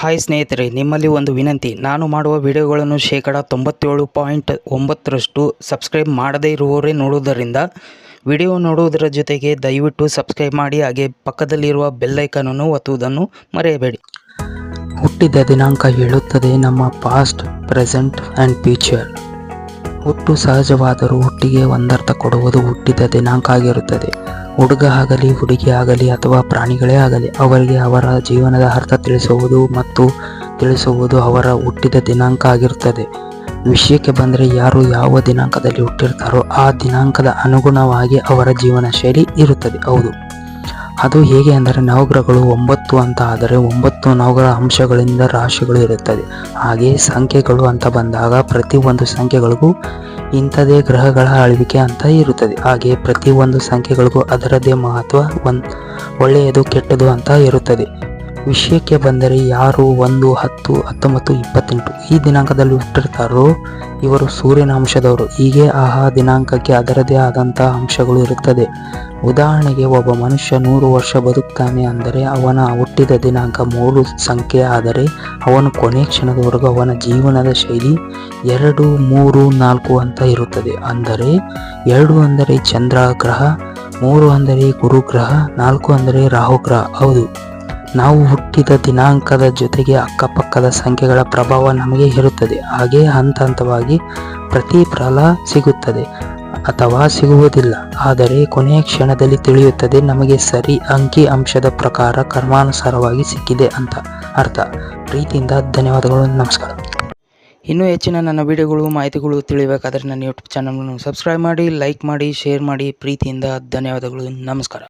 Hi ಸ್ನೇಹಿತರೆ, ನಿಮ್ಮಲ್ಲಿ ಒಂದು ವಿನಂತಿ. ನಾನು ಮಾಡುವ ವಿಡಿಯೋಗಳನ್ನು ಶೇಕಡ ತೊಂಬತ್ತೇಳು ಪಾಯಿಂಟ್ ಒಂಬತ್ತರಷ್ಟು ಸಬ್ಸ್ಕ್ರೈಬ್ ಮಾಡದೇ ಇರುವವರೇ ನೋಡುವುದರಿಂದ ವಿಡಿಯೋ ನೋಡುವುದರ ಜೊತೆಗೆ ದಯವಿಟ್ಟು ಸಬ್ಸ್ಕ್ರೈಬ್ ಮಾಡಿ, ಹಾಗೆ ಪಕ್ಕದಲ್ಲಿರುವ ಬೆಲ್ಲೈಕನನ್ನು ಒತ್ತುವುದನ್ನು ಮರೆಯಬೇಡಿ. ಹುಟ್ಟಿದ ದಿನಾಂಕ ಹೇಳುತ್ತದೆ, ನಮ್ಮ ಪಾಸ್ಟ್ ಪ್ರೆಸೆಂಟ್ ಆ್ಯಂಡ್ ಫ್ಯೂಚರ್ ಹುಟ್ಟು ಸಹಜವಾದರೂ ಹುಟ್ಟಿಗೆ ಒಂದರ್ಥ ಕೊಡುವುದು ಹುಟ್ಟಿದ ದಿನಾಂಕ ಆಗಿರುತ್ತದೆ ಹುಡುಗ ಆಗಲಿ, ಹುಡುಗಿ ಆಗಲಿ ಅಥವಾ ಪ್ರಾಣಿಗಳೇ ಆಗಲಿ, ಅವರಿಗೆ ಅವರ ಜೀವನದ ಅರ್ಥ ತಿಳಿಸುವುದು ಮತ್ತು ತಿಳಿಸುವುದು ಅವರ ಹುಟ್ಟಿದ ದಿನಾಂಕ ಆಗಿರುತ್ತದೆ ವಿಷಯಕ್ಕೆ ಬಂದರೆ ಯಾರು ಯಾವ ದಿನಾಂಕದಲ್ಲಿ ಹುಟ್ಟಿರ್ತಾರೋ ಆ ದಿನಾಂಕದ ಅನುಗುಣವಾಗಿ ಅವರ ಜೀವನ ಶೈಲಿ ಇರುತ್ತದೆ. ಹೌದು. ಅದು ಹೇಗೆ ಅಂದರೆ ನವಗ್ರಹಗಳು ಒಂಬತ್ತು ಅಂತ ಆದರೆ ಒಂಬತ್ತು ನವಗ್ರಹ ಅಂಶಗಳಿಂದ ರಾಶಿಗಳು ಇರುತ್ತದೆ ಹಾಗೆ ಸಂಖ್ಯೆಗಳು ಅಂತ ಬಂದಾಗ ಪ್ರತಿ ಒಂದು ಸಂಖ್ಯೆಗಳಿಗೂ ಇಂಥದೇ ಗ್ರಹಗಳ ಆಳ್ವಿಕೆ ಅಂತ ಇರುತ್ತದೆ. ಹಾಗೆ ಪ್ರತಿ ಒಂದು ಸಂಖ್ಯೆಗಳಿಗೂ ಅದರದ್ದೇ ಮಹತ್ವ ಒಂದು ಒಳ್ಳೆಯದು ಕೆಟ್ಟದು ಅಂತ ಇರುತ್ತದೆ. ವಿಷಯಕ್ಕೆ ಬಂದರೆ ಯಾರು ಒಂದು, ಹತ್ತು, ಹತ್ತೊಂಬತ್ತು, ಇಪ್ಪತ್ತೆಂಟು ಈ ದಿನಾಂಕದಲ್ಲಿ ಹುಟ್ಟಿರ್ತಾರೋ ಇವರು ಸೂರ್ಯನ ಅಂಶದವರು ಹೀಗೆ ಆಹಾ ದಿನಾಂಕಕ್ಕೆ ಅದರದೇ ಆದಂತಹ ಅಂಶಗಳು ಇರುತ್ತದೆ. ಉದಾಹರಣೆಗೆ ಒಬ್ಬ ಮನುಷ್ಯ ನೂರು ವರ್ಷ ಬದುಕ್ತಾನೆ ಅಂದರೆ ಅವನ ಹುಟ್ಟಿದ ದಿನಾಂಕ ಮೂರು ಸಂಖ್ಯೆ ಆದರೆ ಅವನು ಕೊನೆ ಕ್ಷಣದವರೆಗೂ ಅವನ ಜೀವನದ ಶೈಲಿ ಎರಡು, ಮೂರು, ನಾಲ್ಕು ಅಂತ ಇರುತ್ತದೆ. ಅಂದರೆ ಎರಡು ಅಂದರೆ ಚಂದ್ರ ಗ್ರಹ ಮೂರು ಅಂದರೆ ಗುರುಗ್ರಹ, ನಾಲ್ಕು ಅಂದರೆ ರಾಹುಗ್ರಹ. ಹೌದು. ನಾವು ಹುಟ್ಟಿದ ದಿನಾಂಕದ ಜೊತೆಗೆ ಅಕ್ಕಪಕ್ಕದ ಸಂಖ್ಯೆಗಳ ಪ್ರಭಾವ ನಮಗೆ ಇರುತ್ತದೆ. ಹಾಗೆ ಹಂತ ಹಂತವಾಗಿ ಪ್ರತಿ ಫಲ ಸಿಗುತ್ತದೆ ಅಥವಾ ಸಿಗುವುದಿಲ್ಲ. ಆದರೆ ಕೊನೆಯ ಕ್ಷಣದಲ್ಲಿ ತಿಳಿಯುತ್ತದೆ, ನಮಗೆ ಸರಿ ಅಂಕಿ ಅಂಶದ ಪ್ರಕಾರ ಕರ್ಮಾನುಸಾರವಾಗಿ ಸಿಕ್ಕಿದೆ ಅಂತ ಅರ್ಥ. ಪ್ರೀತಿಯಿಂದ ಧನ್ಯವಾದಗಳು, ನಮಸ್ಕಾರ. ಇನ್ನೂ ಹೆಚ್ಚಿನ ನನ್ನ ವಿಡಿಯೋಗಳು, ಮಾಹಿತಿಗಳು ತಿಳಿಬೇಕಾದರೆ ನನ್ನ ಯೂಟ್ಯೂಬ್ ಚಾನಲ್ನ ಸಬ್ಸ್ಕ್ರೈಬ್ ಮಾಡಿ ಲೈಕ್ ಮಾಡಿ ಶೇರ್ ಮಾಡಿ. ಪ್ರೀತಿಯಿಂದ ಧನ್ಯವಾದಗಳು, ನಮಸ್ಕಾರ.